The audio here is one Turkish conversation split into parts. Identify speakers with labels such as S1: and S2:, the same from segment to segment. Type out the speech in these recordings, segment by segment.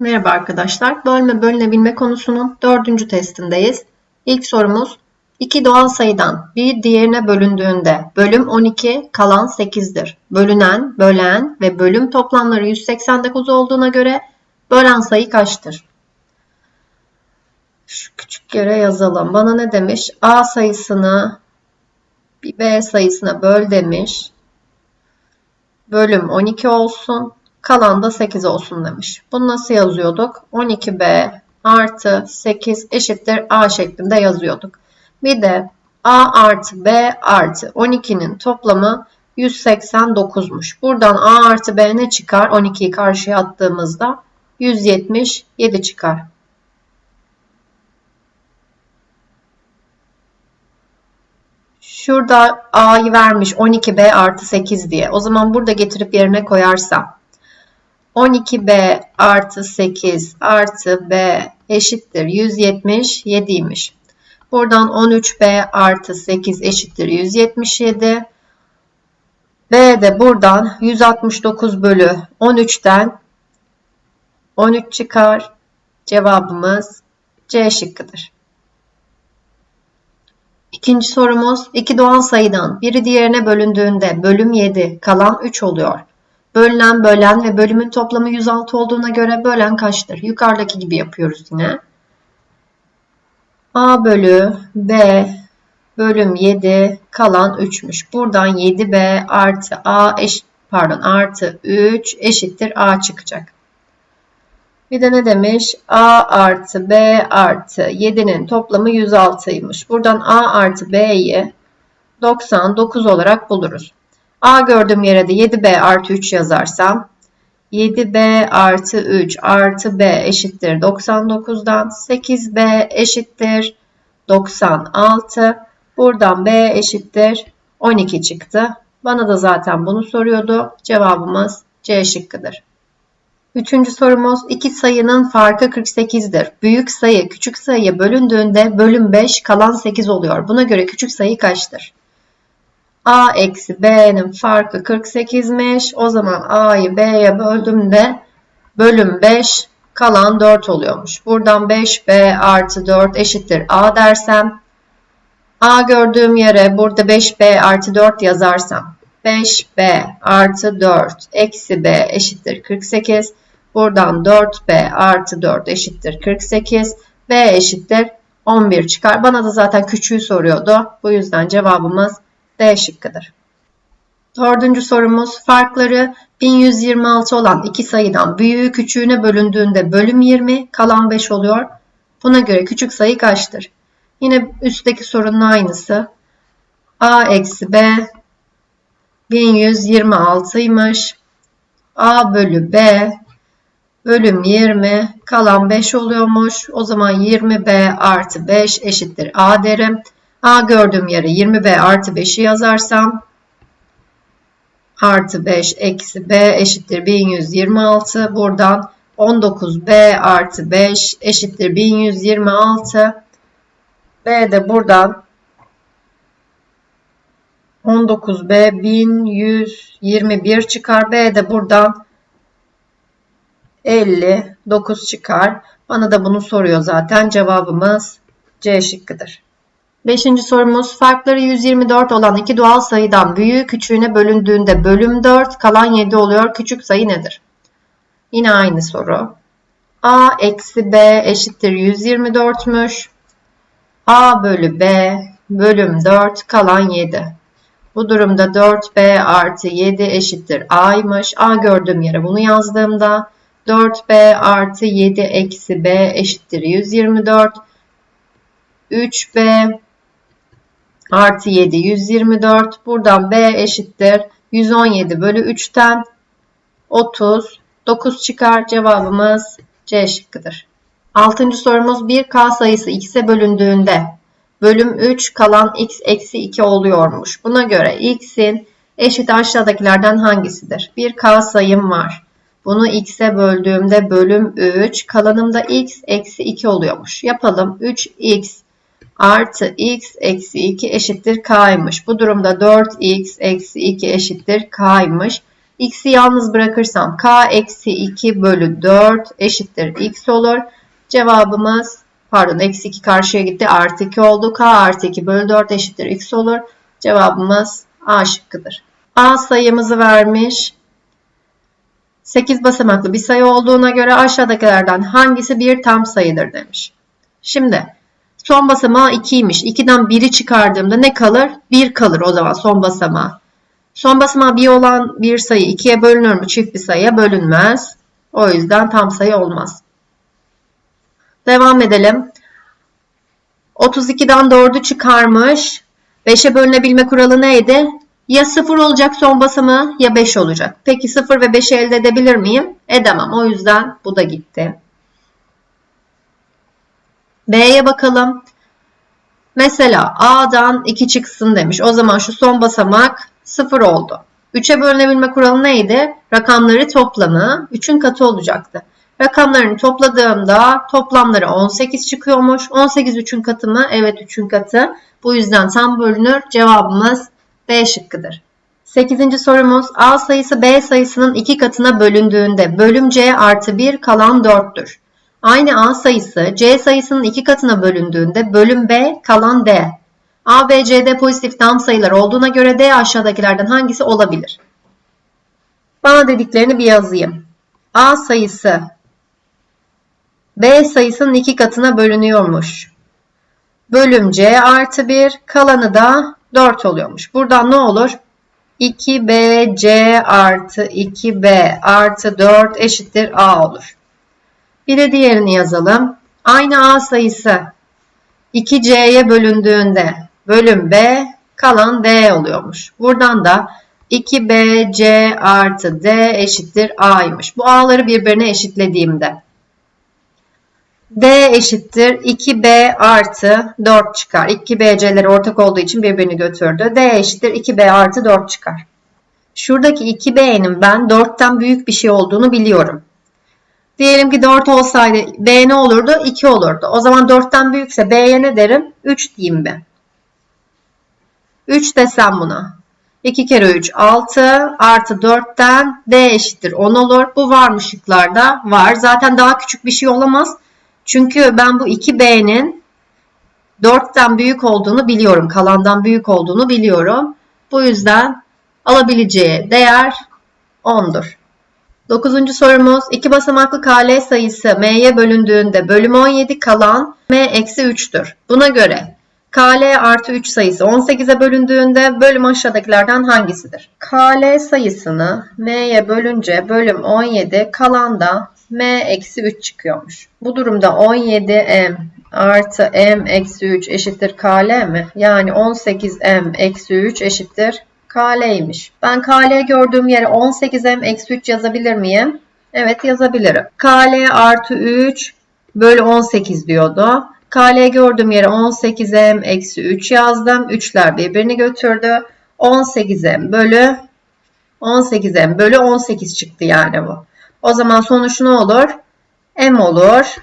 S1: Merhaba arkadaşlar. Bölme bölünebilme konusunun dördüncü testindeyiz. İlk sorumuz iki doğal sayıdan bir diğerine bölündüğünde bölüm 12 kalan 8'dir. Bölünen, bölen ve bölüm toplamları 189 olduğuna göre bölen sayı kaçtır? Şu küçük yere yazalım. Bana ne demiş? A sayısını bir B sayısına böl demiş. Bölüm 12 olsun. Kalan da 8 olsun demiş. Bunu nasıl yazıyorduk? 12b artı 8 eşittir a şeklinde yazıyorduk. Bir de a artı b artı 12'nin toplamı 189'muş. Buradan a artı b ne çıkar? 12'yi karşıya attığımızda 177 çıkar. Şurada a'yı vermiş 12b artı 8 diye. O zaman burada getirip yerine koyarsam 12b artı 8 artı b eşittir 177'ymiş. Buradan 13b artı 8 eşittir 177. b de buradan 169 bölü 13'ten 13 çıkar. Cevabımız C şıkkıdır. İkinci sorumuz iki doğal sayıdan biri diğerine bölündüğünde bölüm 7 kalan 3 oluyor. Bölünen, bölen ve bölümün toplamı 106 olduğuna göre bölen kaçtır? Yukarıdaki gibi yapıyoruz yine. A bölü B bölüm 7 kalan 3'müş. Buradan 7B artı A eş, pardon artı 3 eşittir A çıkacak. Bir de ne demiş? A artı B artı 7'nin toplamı 106'ymış. Buradan A artı B'yi 99 olarak buluruz. A gördüğüm yere de 7B artı 3 yazarsam 7B artı 3 artı B eşittir 99'dan 8B eşittir 96. Buradan B eşittir 12 çıktı. Bana da zaten bunu soruyordu. Cevabımız C şıkkıdır. Üçüncü sorumuz iki sayının farkı 48'dir. Büyük sayı küçük sayıya bölündüğünde bölüm 5 kalan 8 oluyor. Buna göre küçük sayı kaçtır? A eksi B'nin farkı 48'miş. O zaman A'yı B'ye böldüğümde bölüm 5 kalan 4 oluyormuş. Buradan 5B artı 4 eşittir A dersem A gördüğüm yere burada 5B artı 4 yazarsam 5B artı 4 eksi B eşittir 48. Buradan 4B artı 4 eşittir 48. B eşittir 11 çıkar. Bana da zaten küçüğü soruyordu. Bu yüzden cevabımız D şıkkıdır. Dördüncü sorumuz farkları 1126 olan iki sayıdan büyüğü küçüğüne bölündüğünde bölüm 20 kalan 5 oluyor. Buna göre küçük sayı kaçtır? Yine üstteki sorunun aynısı. A eksi B 1126'ymış. A bölü B bölüm 20 kalan 5 oluyormuş. O zaman 20B artı 5 eşittir A derim. A gördüğüm yere 20B artı 5'i yazarsam artı 5 eksi B eşittir 1126. Buradan 19B artı 5 eşittir 1126. B de buradan 19B 1121 çıkar. B de buradan 59 çıkar. Bana da bunu soruyor zaten. Cevabımız C şıkkıdır. Beşinci sorumuz farkları 124 olan iki doğal sayıdan büyüğü küçüğüne bölündüğünde bölüm 4 kalan 7 oluyor. Küçük sayı nedir? Yine aynı soru. A eksi B eşittir 124'müş. A bölü B bölüm 4 kalan 7. Bu durumda 4B artı 7 eşittir A'ymış. A gördüğüm yere bunu yazdığımda 4B artı 7 eksi B eşittir 124. 3B artı 7 124. Buradan B eşittir 117 bölü 3'ten 39 çıkar. Cevabımız C şıkkıdır. Altıncı sorumuz 1K sayısı x'e bölündüğünde bölüm 3 kalan x eksi 2 oluyormuş. Buna göre x'in eşit aşağıdakilerden hangisidir? Bir k sayım var. Bunu x'e böldüğümde bölüm 3 kalanımda x eksi 2 oluyormuş. Yapalım 3x artı x eksi 2 eşittir k'ymış. Bu durumda 4x eksi 2 eşittir k'ymış. x'i yalnız bırakırsam k eksi 2 bölü 4 eşittir x olur. Cevabımız pardon eksi 2 karşıya gitti artı 2 oldu. k artı 2 bölü 4 eşittir x olur. Cevabımız A şıkkıdır. A sayımızı vermiş. 8 basamaklı bir sayı olduğuna göre aşağıdakilerden hangisi bir tam sayıdır demiş. Şimdi son basamağı 2'ymiş. 2'den 1'i çıkardığımda ne kalır? 1 kalır o zaman son basamağı. Son basamağı 1 olan bir sayı 2'ye bölünür mü? Çift bir sayıya bölünmez. O yüzden tam sayı olmaz. Devam edelim. 32'den 4'ü çıkarmış. 5'e bölünebilme kuralı neydi? Ya 0 olacak son basamağı ya 5 olacak. Peki 0 ve 5'i elde edebilir miyim? Edemem. O yüzden bu da gitti. B'ye bakalım. Mesela A'dan 2 çıksın demiş. O zaman şu son basamak 0 oldu. 3'e bölünebilme kuralı neydi? Rakamları toplamı 3'ün katı olacaktı. Rakamlarını topladığımda toplamları 18 çıkıyormuş. 18 3'ün katı mı? Evet 3'ün katı. Bu yüzden tam bölünür. Cevabımız B şıkkıdır. 8. sorumuz A sayısı B sayısının 2 katına bölündüğünde bölüm C artı 1 kalan 4'tür. Aynı A sayısı C sayısının 2 katına bölündüğünde bölüm B kalan D. A, B, C'de pozitif tam sayılar olduğuna göre D aşağıdakilerden hangisi olabilir? Bana dediklerini bir yazayım. A sayısı B sayısının 2 katına bölünüyormuş. Bölüm C artı 1 kalanı da 4 oluyormuş. Buradan ne olur? 2BC artı 2B artı 4 eşittir A olur. Bir de diğerini yazalım. Aynı A sayısı 2C'ye bölündüğünde bölüm B kalan D oluyormuş. Buradan da 2BC artı D eşittir A'ymış. Bu A'ları birbirine eşitlediğimde D eşittir 2B artı 4 çıkar. 2BC'leri ortak olduğu için birbirini götürdü. D eşittir 2B artı 4 çıkar. Şuradaki 2B'nin ben 4'ten büyük bir şey olduğunu biliyorum. Diyelim ki 4 olsaydı B ne olurdu? 2 olurdu. O zaman 4'ten büyükse B'ye ne derim? 3 diyeyim ben. 3 desem buna. 2 kere 3 6 artı 4'ten D eşittir 10 olur. Bu var mı? Var. Zaten daha küçük bir şey olamaz. Çünkü ben bu 2B'nin 4'ten büyük olduğunu biliyorum. Kalandan büyük olduğunu biliyorum. Bu yüzden alabileceği değer 10'dur. Dokuzuncu sorumuz iki basamaklı KL sayısı M'ye bölündüğünde bölüm 17 kalan M eksi 3'tür. Buna göre KL artı 3 sayısı 18'e bölündüğünde bölüm aşağıdakilerden hangisidir? KL sayısını M'ye bölünce bölüm 17 kalan da M eksi 3 çıkıyormuş. Bu durumda 17M artı M eksi 3 eşittir KL mi? Yani 18M eksi 3 eşittir KL'ymiş. Ben KL gördüğüm yere 18M eksi 3 yazabilir miyim? Evet yazabilirim. KL artı 3 bölü 18 diyordu. KL gördüğüm yere 18M eksi 3 yazdım. 3'ler birbirini götürdü. 18M bölü 18M bölü 18 çıktı yani bu. O zaman sonuç ne olur? M olur.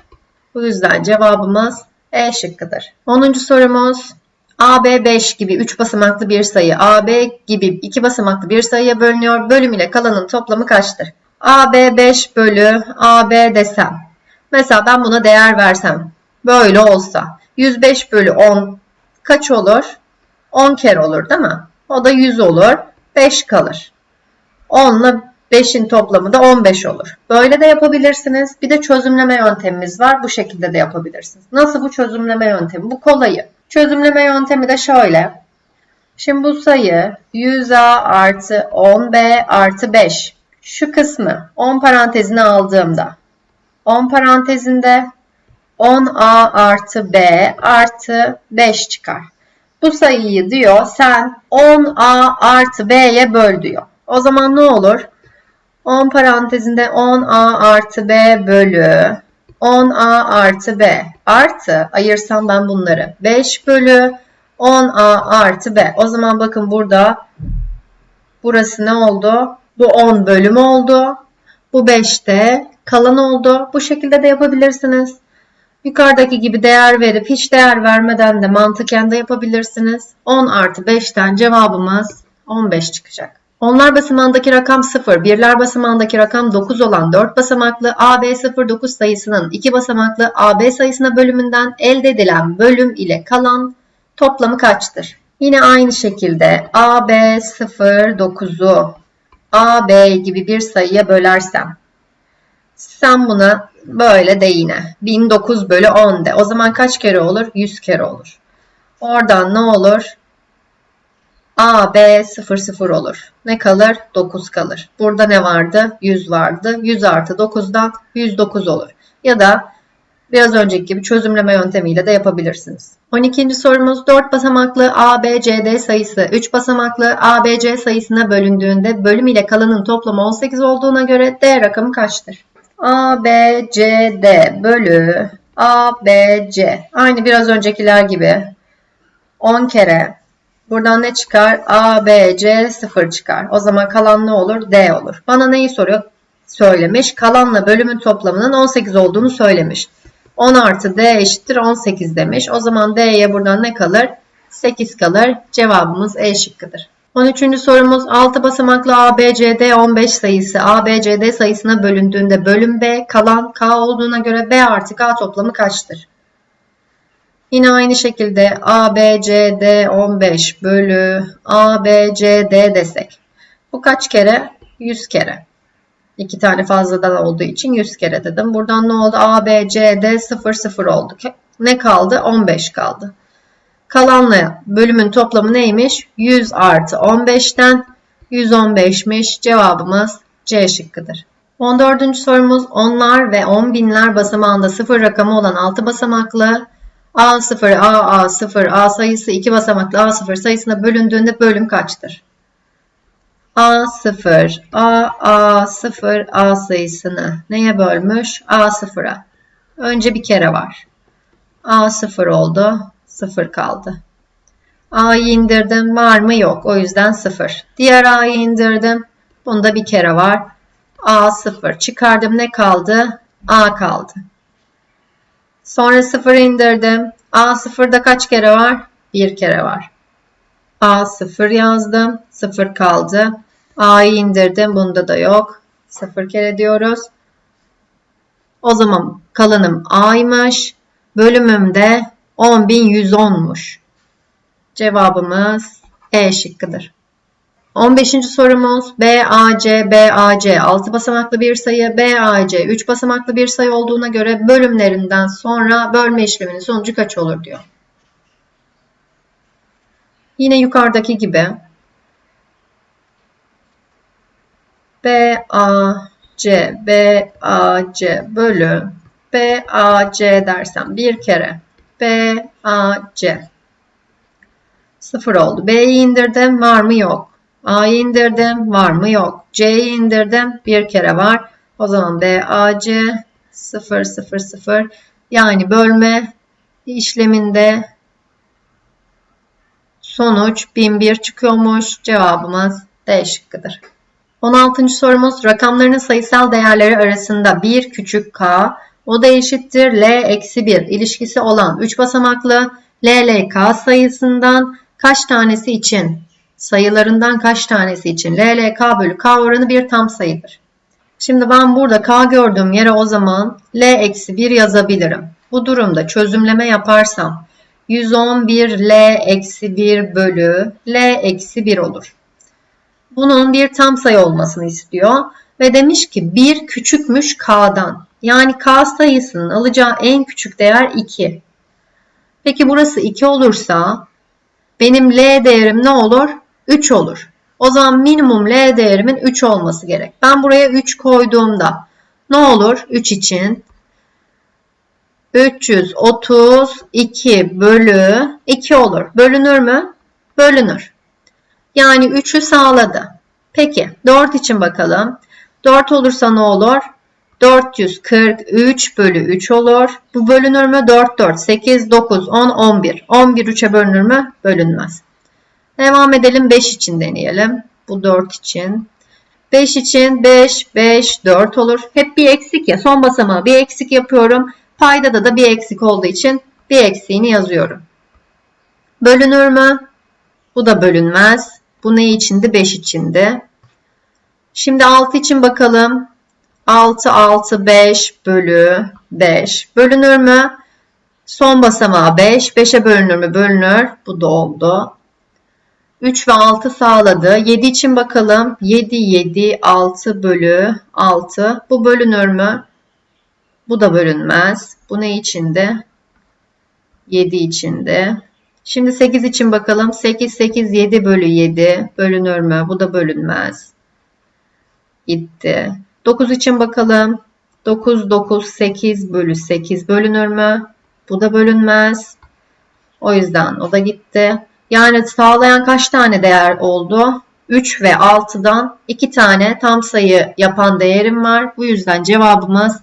S1: Bu yüzden cevabımız E şıkkıdır. 10. sorumuz AB 5 gibi 3 basamaklı bir sayı AB gibi 2 basamaklı bir sayıya bölünüyor. Bölüm ile kalanın toplamı kaçtır? AB 5 bölü AB desem. Mesela ben buna değer versem. Böyle olsa. 105 bölü 10 kaç olur? 10 kere olur değil mi? O da 100 olur. 5 kalır. 10 ile 5'in toplamı da 15 olur. Böyle de yapabilirsiniz. Bir de çözümleme yöntemimiz var. Bu şekilde de yapabilirsiniz. Nasıl bu çözümleme yöntemi? Bu kolayı. Çözümleme yöntemi de şöyle. Şimdi bu sayı 100A artı 10B artı 5. Şu kısmı 10 parantezine aldığımda 10 parantezinde 10A artı B artı 5 çıkar. Bu sayıyı diyor sen 10A artı B'ye böl diyor. O zaman ne olur? 10 parantezinde 10A artı B bölü 10A artı B artı ayırsam ben bunları 5 bölü 10A artı B. O zaman bakın burada burası ne oldu? Bu 10 bölüm oldu. Bu 5 de kalan oldu. Bu şekilde de yapabilirsiniz. Yukarıdaki gibi değer verip hiç değer vermeden de mantıken de yapabilirsiniz. 10 artı 5'ten cevabımız 15 çıkacak. Onlar basamağındaki rakam 0, birler basamağındaki rakam 9 olan 4 basamaklı AB09 sayısının 2 basamaklı AB sayısına bölümünden elde edilen bölüm ile kalan toplamı kaçtır? Yine aynı şekilde AB09'u AB gibi bir sayıya bölersem sen buna böyle de yine 1009 bölü 10 de. O zaman kaç kere olur? 100 kere olur. Oradan ne olur? A, B 0 0 olur. Ne kalır? 9 kalır. Burada ne vardı? 100 vardı. 100 artı 9'dan 109 olur. Ya da biraz önceki gibi çözümleme yöntemiyle de yapabilirsiniz. 12. sorumuz 4 basamaklı A, B, C, D sayısı 3 basamaklı A, B, C sayısına bölündüğünde bölüm ile kalanın toplamı 18 olduğuna göre D rakamı kaçtır? A, B, C, D bölü A, B, C. Aynı biraz öncekiler gibi 10 kere Buradan ne çıkar? A, B, C 0 çıkar. O zaman kalan ne olur? D olur. Bana neyi soruyor? Söylemiş. Kalanla bölümün toplamının 18 olduğunu söylemiş. 10 artı D eşittir 18 demiş. O zaman D'ye buradan ne kalır? 8 kalır. Cevabımız E şıkkıdır. 13. sorumuz 6 basamaklı ABCD 15 sayısı ABCD sayısına bölündüğünde bölüm B kalan K olduğuna göre B artı K toplamı kaçtır? Yine aynı şekilde ABCD 15 bölü ABCD desek. Bu kaç kere? 100 kere. İki tane fazladan olduğu için 100 kere dedim. Buradan ne oldu? ABCD 0 0 oldu. Ne kaldı? 15 kaldı. Kalanla bölümün toplamı neymiş? 100 artı 15'ten 115'miş. Cevabımız C şıkkıdır. 14. sorumuz onlar ve 10 binler basamağında 0 rakamı olan 6 basamaklı A0, A, A0, A sayısı 2 basamaklı A0 sayısına bölündüğünde bölüm kaçtır? A0, A, A0, A sayısını neye bölmüş? A0'a. Önce bir kere var. A0 oldu. 0 kaldı. A'yı indirdim. Var mı? Yok. O yüzden 0. Diğer A'yı indirdim. Bunda bir kere var. A0. Çıkardım. Ne kaldı? A kaldı. Sonra 0 indirdim. A sıfırda kaç kere var? Bir kere var. A sıfır yazdım. Sıfır kaldı. A'yı indirdim. Bunda da yok. Sıfır kere diyoruz. O zaman kalanım A'ymış. Bölümümde 10.110'muş. Cevabımız E şıkkıdır. 15. sorumuz BAC, BAC 6 basamaklı bir sayı, BAC 3 basamaklı bir sayı olduğuna göre bölümlerinden sonra bölme işleminin sonucu kaç olur diyor. Yine yukarıdaki gibi BAC, BAC bölü BAC dersem bir kere BAC 0 oldu. B'yi indirdim var mı yok. A'yı indirdim. Var mı? Yok. C'yi indirdim. Bir kere var. O zaman B, A, C 0, 0, 0. Yani bölme işleminde sonuç 1001 çıkıyormuş. Cevabımız D şıkkıdır. 16. sorumuz rakamlarının sayısal değerleri arasında 1 küçük k o da eşittir L eksi 1 ilişkisi olan 3 basamaklı LLK sayısından kaç tanesi için sayılarından kaç tanesi için LLK bölü K oranı bir tam sayıdır. Şimdi ben burada K gördüğüm yere o zaman L eksi 1 yazabilirim. Bu durumda çözümleme yaparsam 111 L eksi 1 bölü L eksi 1 olur. Bunun bir tam sayı olmasını istiyor. Ve demiş ki 1 küçükmüş K'dan. Yani K sayısının alacağı en küçük değer 2. Peki burası 2 olursa benim L değerim ne olur? 3 olur. O zaman minimum L değerimin 3 olması gerek. Ben buraya 3 koyduğumda ne olur 3 için? 332 bölü 2 olur. Bölünür mü? Bölünür. Yani 3'ü sağladı. Peki 4 için bakalım. 4 olursa ne olur? 443 bölü 3 olur. Bu bölünür mü? 4, 4, 8, 9, 10, 11. 11 3'e bölünür mü? Bölünmez. Devam edelim 5 için deneyelim. Bu 4 için. 5 için 5, 5, 4 olur. Hep bir eksik ya. Son basamağı bir eksik yapıyorum. Paydada da bir eksik olduğu için bir eksiğini yazıyorum. Bölünür mü? Bu da bölünmez. Bu ne içindi? 5 içindi. Şimdi 6 için bakalım. 6, 6, 5 bölü 5. Bölünür mü? Son basamağı 5. 5'e bölünür mü? Bölünür. Bu da oldu. 3 ve 6 sağladı. 7 için bakalım. 7, 7, 6 bölü 6. Bu bölünür mü? Bu da bölünmez. Bu ne içinde? 7 içinde. Şimdi 8 için bakalım. 8, 8, 7 bölü 7. Bölünür mü? Bu da bölünmez. Gitti. 9 için bakalım. 9, 9, 8 bölü 8 bölünür mü? Bu da bölünmez. O yüzden o da gitti. Yani sağlayan kaç tane değer oldu? 3 ve 6'dan 2 tane tam sayı yapan değerim var. Bu yüzden cevabımız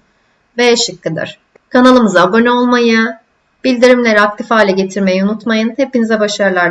S1: B şıkkıdır. Kanalımıza abone olmayı, bildirimleri aktif hale getirmeyi unutmayın. Hepinize başarılar